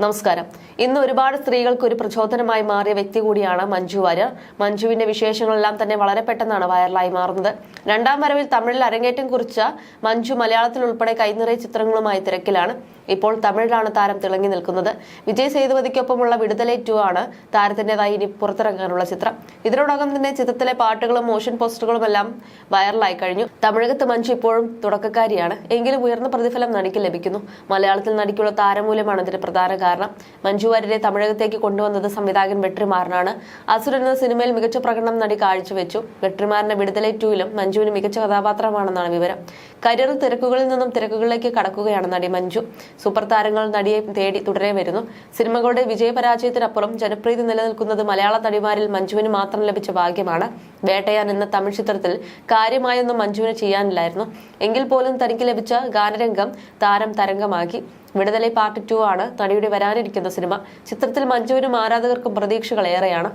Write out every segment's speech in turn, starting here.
നമസ്കാരം. ഇന്ന് ഒരുപാട് സ്ത്രീകൾക്ക് ഒരു പ്രചോദനമായി മാറിയ വ്യക്തി കൂടിയാണ് മഞ്ജു വാര്യർ. മഞ്ജുവിന്റെ വിശേഷങ്ങളെല്ലാം തന്നെ വളരെ പെട്ടെന്നാണ് വൈറലായി മാറുന്നത്. രണ്ടാം വരവിൽ തമിഴിൽ അരങ്ങേറ്റം കുറിച്ച മഞ്ജു മലയാളത്തിൽ ഉൾപ്പെടെ കൈനിറയ ചിത്രങ്ങളുമായി തിരക്കിലാണ്. ഇപ്പോൾ തമിഴിലാണ് താരം തിളങ്ങി നിൽക്കുന്നത്. വിജയ് സേതുപതിക്കൊപ്പമുള്ള വിടുതലേ ടു ആണ് താരത്തിന്റേതായി ഇനി പുറത്തിറങ്ങാനുള്ള ചിത്രം. ഇതിനോടകം തന്നെ ചിത്രത്തിലെ പാട്ടുകളും മോഷൻ പോസ്റ്ററുകളും എല്ലാം വൈറലായി കഴിഞ്ഞു. തമിഴകത്ത് മഞ്ജു ഇപ്പോഴും തുടക്കക്കാരിയാണ്. എങ്കിലും ഉയർന്ന പ്രതിഫലം നടിക്ക് ലഭിക്കുന്നു. മലയാളത്തിൽ നടിക്കുള്ള താരമൂല്യമാണ് ഇതിന് പ്രധാന കാരണം മഞ്ജു വാര്യരെ തമിഴകത്തേക്ക് കൊണ്ടുവന്നത് സംവിധായകൻ വെട്രിമാറിനാണ്. അസുരൻ എന്ന സിനിമയിൽ മികച്ച പ്രകടനം നടി കാഴ്ചവെച്ചു. വെട്രിമാറിന്റെ വിടുതലേ ടൂയിലും മഞ്ജുവിന് മികച്ച കഥാപാത്രമാണെന്നാണ് വിവരം. കരിയർ തിരക്കുകളിൽ നിന്നും തിരക്കുകളിലേക്ക് കടക്കുകയാണ് നടി മഞ്ജു. സൂപ്പർ താരങ്ങൾ നടിയെ തേടി തുടരെ വരുന്നു. സിനിമകളുടെ വിജയപരാജയത്തിനപ്പുറം ജനപ്രീതി നിലനിൽക്കുന്നത് മലയാള നടിമാരിൽ മഞ്ജുവിന് മാത്രം ലഭിച്ച ഭാഗ്യമാണ്. വേട്ടയാൻ എന്ന തമിഴ് ചിത്രത്തിൽ കാര്യമായൊന്നും മഞ്ജുവിന് ചെയ്യാനില്ലായിരുന്നു. എങ്കിൽ പോലും തനിക്ക് ലഭിച്ച ഗാനരംഗം താരം തരംഗമാക്കി. വിടുതലൈ പാർട്ട് ടു ആണ് നടിയുടെ വരാനിരിക്കുന്ന സിനിമ. ചിത്രത്തിൽ മഞ്ജുവിനും ആരാധകർക്കും പ്രതീക്ഷകൾ ഏറെയാണ്.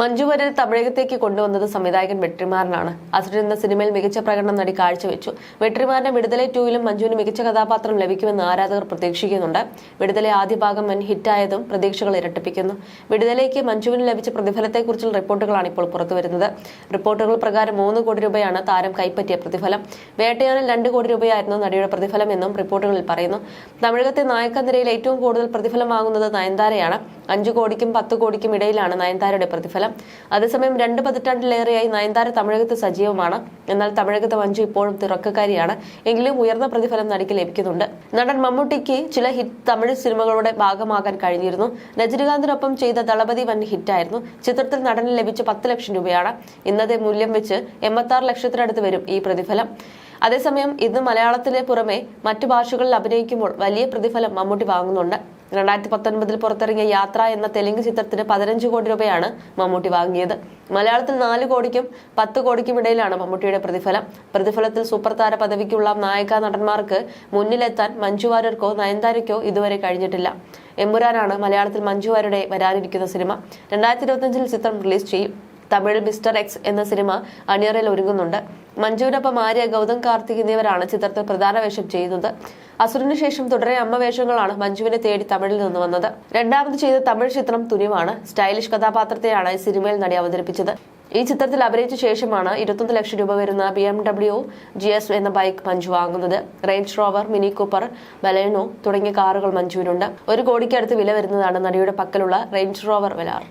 മഞ്ജു വാര്യരെ തമിഴകത്തേക്ക് കൊണ്ടുവന്നത് സംവിധായകൻ വെട്രിമാരനാണ് അസുരൻ എന്ന സിനിമയിൽ മികച്ച പ്രകടനം നടി കാഴ്ചവെച്ചു. വെട്രിമാരന്റെ വിടുതലെ ടൂവിലും മഞ്ജുവിന് മികച്ച കഥാപാത്രം ലഭിക്കുമെന്ന് ആരാധകർ പ്രതീക്ഷിക്കുന്നുണ്ട്. വിടുതലെ ആദ്യ ഭാഗം വൻ ഹിറ്റായതും പ്രതീക്ഷകൾ ഇരട്ടിപ്പിക്കുന്നു. വിടുതലേക്ക് മഞ്ജുവിന് ലഭിച്ച പ്രതിഫലത്തെക്കുറിച്ചുള്ള റിപ്പോർട്ടുകളാണ് ഇപ്പോൾ പുറത്തുവരുന്നത്. റിപ്പോർട്ടുകൾ പ്രകാരം മൂന്ന് കോടി രൂപയാണ് താരം കൈപ്പറ്റിയ പ്രതിഫലം. വേട്ടയാനിൽ രണ്ട് കോടി രൂപയായിരുന്നു നടിയുടെ പ്രതിഫലം എന്നും റിപ്പോർട്ടുകളിൽ പറയുന്നു. തമിഴകത്തെ നായക നിരയിൽ ഏറ്റവും കൂടുതൽ പ്രതിഫലം വാങ്ങുന്നത് നയൻതാരയാണ്. അഞ്ചു കോടിക്കും പത്ത് കോടിക്കും ഇടയിലാണ് നയൻതാരയുടെ പ്രതിഫലം. അതേസമയം രണ്ട് പതിറ്റാണ്ടിലേറെയായി നയൻതാര തമിഴകത്ത് സജീവമാണ്. എന്നാൽ തമിഴകത്ത് മഞ്ജു ഇപ്പോഴും തിറക്കക്കാരിയാണ് എങ്കിലും ഉയർന്ന പ്രതിഫലം നടിക്ക് ലഭിക്കുന്നുണ്ട്. നടൻ മമ്മൂട്ടിക്ക് ചില ഹിറ്റ് തമിഴ് സിനിമകളുടെ ഭാഗമാകാൻ കഴിഞ്ഞിരുന്നു. രജനികാന്തിനൊപ്പം ചെയ്ത ദളപതി വൻ ഹിറ്റായിരുന്നു. ചിത്രത്തിൽ നടന് ലഭിച്ച പത്ത് ലക്ഷം രൂപയാണ്. ഇന്നത്തെ മൂല്യം വെച്ച് എൺപത്തി ലക്ഷത്തിനടുത്ത് വരും ഈ പ്രതിഫലം. അതേസമയം ഇന്ന് മലയാളത്തിന് പുറമെ മറ്റു ഭാഷകളിൽ അഭിനയിക്കുമ്പോൾ വലിയ പ്രതിഫലം മമ്മൂട്ടി വാങ്ങുന്നുണ്ട്. രണ്ടായിരത്തി പത്തൊൻപതിൽ പുറത്തിറങ്ങിയ യാത്ര എന്ന തെലുങ്ക് ചിത്രത്തിന് പതിനഞ്ച് കോടി രൂപയാണ് മമ്മൂട്ടി വാങ്ങിയത്. മലയാളത്തിൽ നാല് കോടിക്കും പത്ത് കോടിക്കും ഇടയിലാണ് മമ്മൂട്ടിയുടെ പ്രതിഫലം. പ്രതിഫലത്തിൽ സൂപ്പർ താര പദവിക്കുള്ള നായക നടന്മാർക്ക് മുന്നിലെത്താൻ മഞ്ജു വാര്യർക്കോ നയൻതാരയ്ക്കോ ഇതുവരെ കഴിഞ്ഞിട്ടില്ല. എമ്പുരാനാണ് മലയാളത്തിൽ മഞ്ജു വാര്യരുടെ വരാനിരിക്കുന്ന സിനിമ. രണ്ടായിരത്തി ഇരുപത്തിയഞ്ചിൽ ചിത്രം റിലീസ് ചെയ്യും. തമിഴ് മിസ്റ്റർ എക്സ് എന്ന സിനിമ അണിയറയിൽ ഒരുങ്ങുന്നുണ്ട്. മഞ്ജുവിനൊപ്പം ആര്യ ഗൗതം കാർത്തിക് എന്നിവരാണ് ചിത്രത്തിൽ പ്രധാന വേഷം ചെയ്യുന്നത് അസുരന് ശേഷം തുടരെ അമ്മ വേഷങ്ങളാണ് മഞ്ജുവിനെ തേടി തമിഴിൽ നിന്ന് വന്നത്. രണ്ടാമത് ചെയ്ത തമിഴ് ചിത്രം തുനിവാണ്. സ്റ്റൈലിഷ് കഥാപാത്രത്തെയാണ് ഈ സിനിമയിൽ നടി അവതരിപ്പിച്ചത്. ഈ ചിത്രത്തിൽ അഭിനയിച്ച ശേഷമാണ് ഇരുപത്തൊന്ന് ലക്ഷം രൂപ വരുന്ന B M W G S എന്ന ബൈക്ക് മഞ്ജു വാങ്ങുന്നത്. Range Rover Mini Cooper Baleno തുടങ്ങിയ കാറുകൾ മഞ്ജുവിനുണ്ട്. ഒരു കോടിക്കടുത്ത് വില വരുന്നതാണ് നടിയുടെ പക്കലുള്ള റേഞ്ച് റോവർ വെലാർ